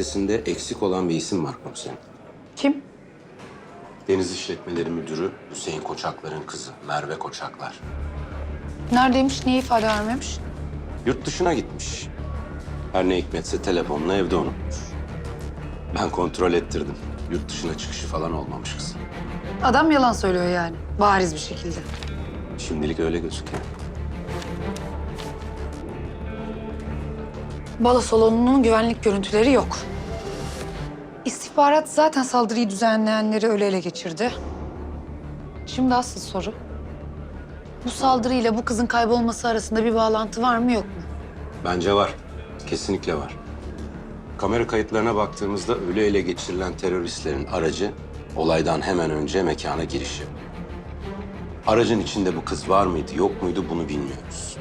listesinde eksik olan bir isim var komiserim. Kim? Deniz İşletmeleri Müdürü Hüseyin Koçaklar'ın kızı Merve Koçaklar. Neredeymiş, niye ifade vermemiş? Yurt dışına gitmiş. Her ne hikmetse telefonunu evde unutmuş. Ben kontrol ettirdim. Yurt dışına çıkışı falan olmamış kızın. Adam yalan söylüyor yani, bariz bir şekilde. Şimdilik öyle gözüküyor. Balo salonunun güvenlik görüntüleri yok. İstihbarat zaten saldırıyı düzenleyenleri öyle ele geçirdi. Şimdi asıl soru. Bu saldırıyla bu kızın kaybolması arasında bir bağlantı var mı yok mu? Bence var. Kesinlikle var. Kamera kayıtlarına baktığımızda ölü ele geçirilen teröristlerin aracı olaydan hemen önce mekana giriş yapıyor. Aracın içinde bu kız var mıydı yok muydu bunu bilmiyoruz.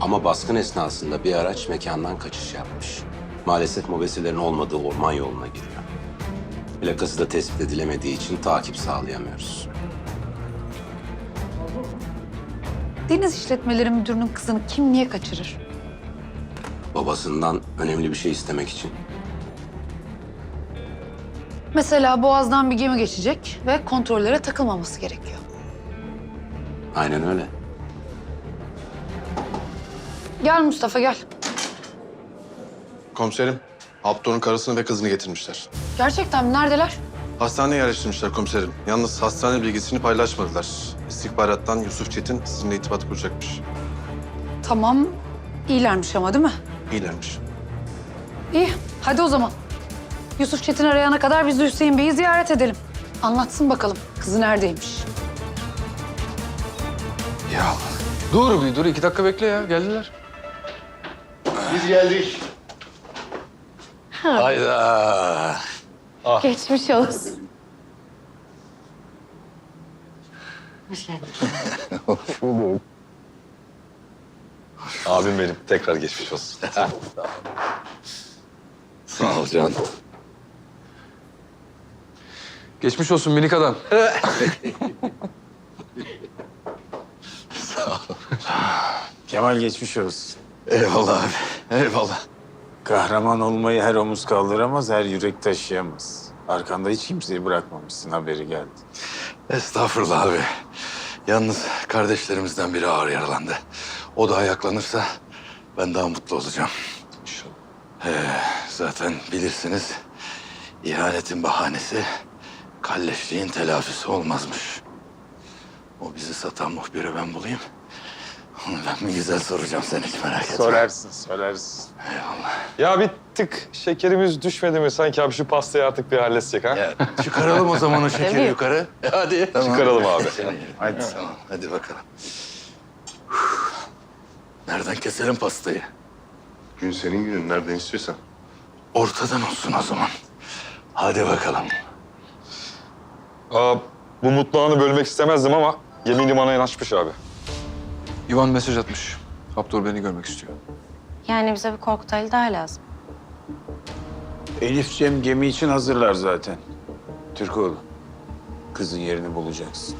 Ama baskın esnasında bir araç mekandan kaçış yapmış. Maalesef mobesilerin olmadığı orman yoluna giriyor. Plakası da tespit edilemediği için takip sağlayamıyoruz. Deniz İşletmeleri Müdürü'nün kızını kim niye kaçırır? Babasından önemli bir şey istemek için. Mesela Boğaz'dan bir gemi geçecek ve kontrollere takılmaması gerekiyor. Aynen öyle. Gel Mustafa gel. Komiserim, Haptor'un karısını ve kızını getirmişler. Gerçekten mi? Neredeler? Hastaneye yerleştirmişler komiserim. Yalnız hastane bilgisini paylaşmadılar. İstihbarattan Yusuf Çetin sizinle irtibat kuracakmış. Tamam. İyilermiş ama değil mi? İyilermiş. İyi. Hadi o zaman. Yusuf Çetin arayana kadar biz de Hüseyin Bey'i ziyaret edelim. Anlatsın bakalım kızı neredeymiş. Ya dur bir dur iki dakika bekle ya geldiler. Biz geldik. Hayda. Geçmiş olsun. Hoş geldin. Abim benim tekrar geçmiş olsun. Sağ ol can. Geçmiş olsun minik adam. Kemal geçmiş olsun. Eyvallah abi. Eyvallah. Kahraman olmayı her omuz kaldıramaz, her yürek taşıyamaz. Arkanda hiç kimseyi bırakmamışsın haberi geldi. Estağfurullah abi. Yalnız kardeşlerimizden biri ağır yaralandı. O da ayaklanırsa ben daha mutlu olacağım. İnşallah. Ee, zaten bilirsiniz ihanetin bahanesi kalleşliğin telafisi olmazmış. O bizi satan muhbiri ben bulayım. Onu ben bir güzel soracağım sen hiç merak etme. Sorarsın, sorarsın. Eyvallah. Ya bir tık şekerimiz düşmedi mi? Sanki abi şu pastayı artık bir halletsek ha? Ya, çıkaralım o zaman o şekeri yukarı. Hadi. Tamam. Çıkaralım abi. Hadi. Tamam, hadi bakalım. Nereden keselim pastayı? Gün senin günün. Nereden istiyorsan. Ortadan olsun o zaman. Hadi bakalım. Aa, bu mutlu anı bölmek istemezdim ama yeminim bana yanaşmış abi. İvan mesaj atmış. Haptor beni görmek istiyor. Yani bize bir Korkutaylı daha lazım. Elif Cem gemi için hazırlar zaten. Türkoğlu, kızın yerini bulacaksın.